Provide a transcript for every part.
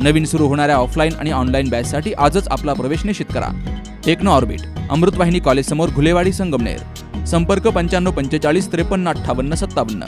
नवीन सुरू होणाऱ्या ऑफलाईन आणि ऑनलाईन बॅचसाठी आजच आपला प्रवेश निश्चित करा. टेक्नो ऑर्बिट अमृतवाहिनी कॉलेजसमोर घुलेवाडी संगमनेर. संपर्क पंच्याण्णव पंचेचाळीस त्रेपन्न अठ्ठावन्न सत्तावन्न.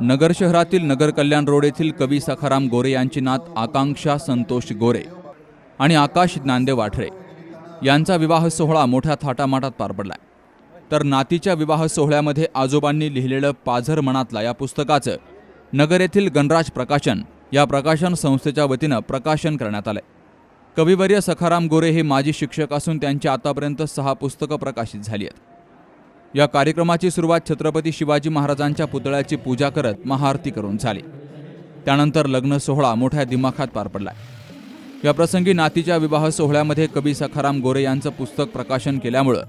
नगर शहरातील नगर कल्याण रोड येथील कवी सखाराम गोरे यांची नात आकांक्षा संतोष गोरे आणि आकाश ज्ञानदेव वाठरे यांचा विवाह सोहळा मोठ्या थाटामाटात पार पडलाय. तर नातीच्या विवाह सोहळ्यामध्ये आजोबांनी लिहिलेलं पाझर मनातला या पुस्तकाचं नगर येथील गणराज प्रकाशन या प्रकाशन संस्थेच्या वतीनं प्रकाशन करण्यात आलंय. कविवर्य सखाराम गोरे हे माजी शिक्षक असून त्यांची आतापर्यंत सहा पुस्तकं प्रकाशित झाली आहेत. या कार्यक्रमाची सुरुवात छत्रपती शिवाजी महाराजांच्या पुतळ्याची पूजा करत महाआरती करून झाली. त्यानंतर लग्न सोहळा मोठ्या दिमाखात पार पडलाय या प्रसंगी नातीच्या विवाह सोहळ्यामध्ये कवी सखाराम गोरे यांचं पुस्तक प्रकाशन केल्यामुळं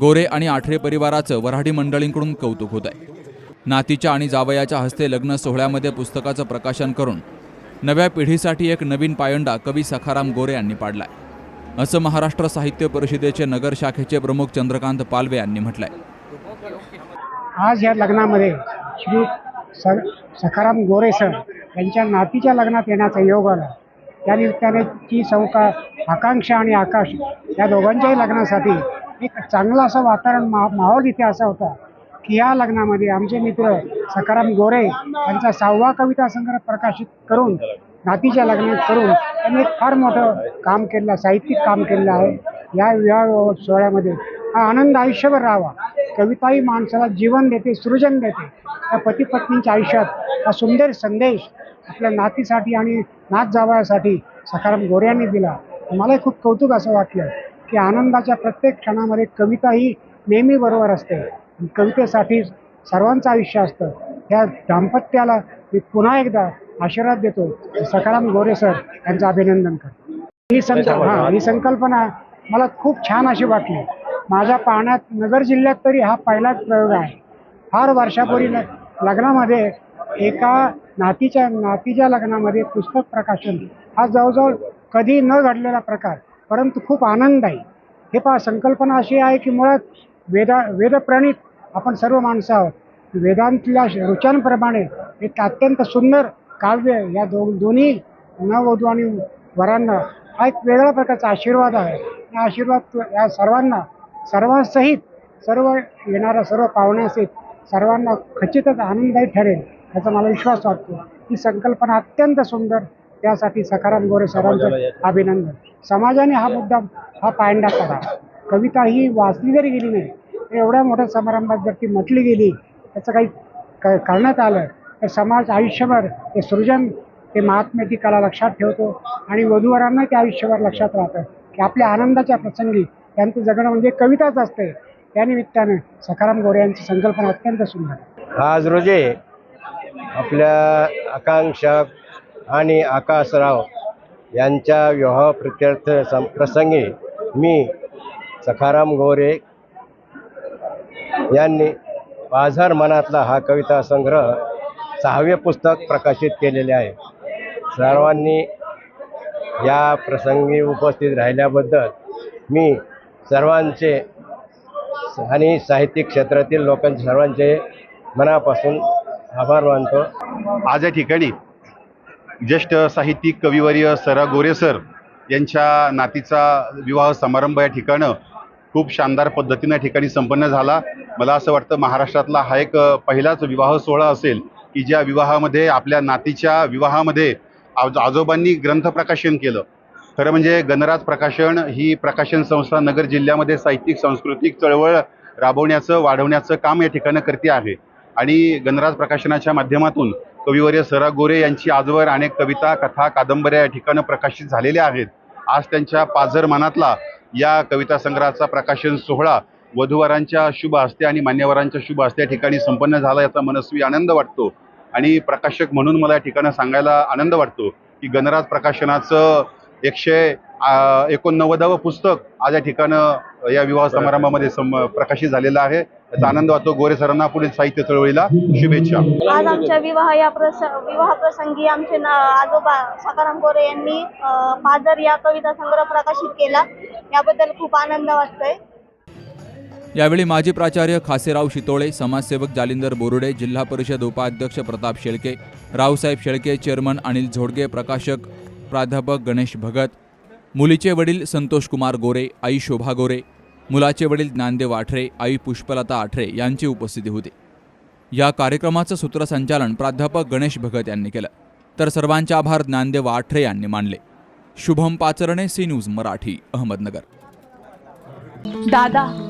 गोरे आणि आठरे परिवाराचं वऱ्हाडी मंडळींकडून कौतुक होत आहे नातीच्या आणि जावयाच्या हस्ते लग्न सोहळ्यामध्ये पुस्तकाचं प्रकाशन करून नव्या पिढीसाठी एक नवीन पायंडा कवी सखाराम गोरे यांनी पाडलाय. असं महाराष्ट्र साहित्य परिषदेचे नगर शाखेचे प्रमुख चंद्रकांत पालवे यांनी म्हटलंय. आज या लग्नामध्ये श्री सखाराम गोरे सर यांच्या नातीच्या लग्नात येण्याचा योग आला. त्या निमित्ताने ती चौका आकांक्षा आणि आकाश या दोघांच्याही लग्नासाठी एक चांगलं असं वातावरण मा माहोल इथे असा होता. की या लग्नामध्ये आमचे मित्र सकाराम गोरे यांचा सहावा कविता संग्रह प्रकाशित करून नातीच्या लग्नात करून त्यांनी एक फार मोठं काम केलं साहित्यिक काम केलेलं आहे. या विवाह सोहळ्यामध्ये हा आनंद आयुष्यभर राहावा. कविताही माणसाला जीवन देते सृजन देते. त्या पती पत्नींच्या आयुष्यात हा सुंदर संदेश आपल्या नातीसाठी आणि नात जावयासाठी सकाराम गोरे यांनी दिला. मलाही खूप कौतुक असं वाटलं की आनंदाच्या प्रत्येक क्षणामध्ये कविता ही नेहमी बरोबर असते. कवितेसाठी सर्वांचं आयुष्य असतं. त्या दाम्पत्याला मी पुन्हा एकदा आशीर्वाद देतो. सखाराम गोरे सर यांचं अभिनंदन करतो. ही संक हां ही संकल्पना मला खूप छान अशी वाटली. माझ्या पाहण्यात नगर जिल्ह्यात तरी हा पहिलाच प्रयोग आहे. फार वर्षापूर्वी लग्नामध्ये एका नातीच्या नातीच्या लग्नामध्ये पुस्तक प्रकाशन हा जवळजवळ कधी न घडलेला प्रकार परंतु खूप आनंद आहे. हे पहा संकल्पना अशी आहे की मुळात वेदा वेदप्रणित आपण सर्व माणसं आहोत. वेदांतल्या रुचांप्रमाणे एक अत्यंत सुंदर काव्य या दो दोन्ही नववधू आणि वरांना हा एक वेगळ्या प्रकारचा आशीर्वाद आहे. या आशीर्वाद या सर्वांना सर्वांसहित सर्व येणाऱ्या सर्व पाहुण्यासहित सर्वांना खचितच आनंददायी ठरेल याचा मला विश्वास वाटतो. ही संकल्पना अत्यंत सुंदर. त्यासाठी सखाराम गोरे सरांचं अभिनंदन. समाजाने हा मुद्दा हा पायंडा करा कविता ही वाचली जरी गेली नाही एवढ्या मोठ्या समारंभात जर ती म्हटली गेली त्याचं काही क करण्यात आलं तर समाज आयुष्यभर ते सृजन ते महात्म्य ती कला लक्षात ठेवतो आणि वधूवरांना ते आयुष्यभर लक्षात राहतं. की आपल्या आनंदाच्या प्रसंगी त्यांचं जगणं म्हणजे कविताच असते. त्यानिमित्तानं सखाराम गोरे यांची संकल्पना अत्यंत सुंदर आज रोजी आपल्या आकांक्षा आणि आकाशराव यांच्या विवाह प्रत्यर्थ सं प्रसंगी मी सखाराम गोरे यांनी बाजार मनातला हा कविता संग्रह सहावे पुस्तक प्रकाशित केलेले आहे. सर्वांनी या प्रसंगी उपस्थित राहिल्याबद्दल मी सर्वांचे आणि साहित्यिक क्षेत्रातील लोकांचे सर्वांचे मनापासून आभार मानतो. आज या ठिकाणी ज्येष्ठ साहित्यिक कविवर्य सरा गोरे सर यांच्या नातीचा विवाह समारंभ या ठिकाणं खूप शानदार पद्धतीनं या ठिकाणी संपन्न झाला. मला असं वाटतं महाराष्ट्रातला हा एक पहिलाच विवाह सोहळा असेल की ज्या विवाहामध्ये आपल्या नातीच्या विवाहामध्ये आज आजोबांनी ग्रंथ प्रकाशन केलं. खरं म्हणजे गणराज प्रकाशन ही प्रकाशन संस्था नगर जिल्ह्यामध्ये साहित्यिक सांस्कृतिक चळवळ राबवण्याचं वाढवण्याचं काम या ठिकाणं करते आहे. आणि गणराज प्रकाशनाच्या माध्यमातून कविवर्य सरा गोरे यांची आजवर अनेक कविता कथा कादंबऱ्या या ठिकाणं प्रकाशित झालेल्या आहेत. आज त्यांच्या पाझर मनातला या कविता संग्रहाचा प्रकाशन सोहळा वधूवरांच्या शुभ हस्ते आणि मान्यवरांच्या शुभ हस्ते या ठिकाणी संपन्न झाला याचा मनस्वी आनंद वाटतो. आणि प्रकाशक म्हणून मला या ठिकाणं सांगायला आनंद वाटतो की गणराज प्रकाशनाचं एकशे एकोणनव्वदावं पुस्तक आज या ठिकाणं या विवाह समारंभामध्ये सम प्रकाशित झालेलं आहे. याचा आनंद वाटतो गोरे सरांना पुढील साहित्य चळवळीला शुभेच्छा. आज आमच्या विवाह या प्रस विवाह प्रसंगी आमचे आजोबा सकाराम गोरे यांनी अ, या कविता संग्रह प्रकाशित केला. याबद्दल खूप आनंद वाटतोय. यावेळी माजी प्राचार्य खासेराव शितोळे समाजसेवक जालिंदर बोरुडे जिल्हा परिषद उपाध्यक्ष प्रताप शेळके रावसाहेब शेळके चेअरमन अनिल झोडगे प्रकाशक प्राध्यापक गणेश भगत मुलीचे वडील संतोष कुमार गोरे आई शोभा गोरे मुलाचे वडील ज्ञानदेव आठरे आई पुष्पलता आठरे यांची उपस्थिती होती. या कार्यक्रमाचं सूत्रसंचालन प्राध्यापक गणेश भगत यांनी केलं. तर सर्वांचे आभार ज्ञानदेव आठरे यांनी मानले. Shubham Pacharne C news Marathi Ahmednagar. दादा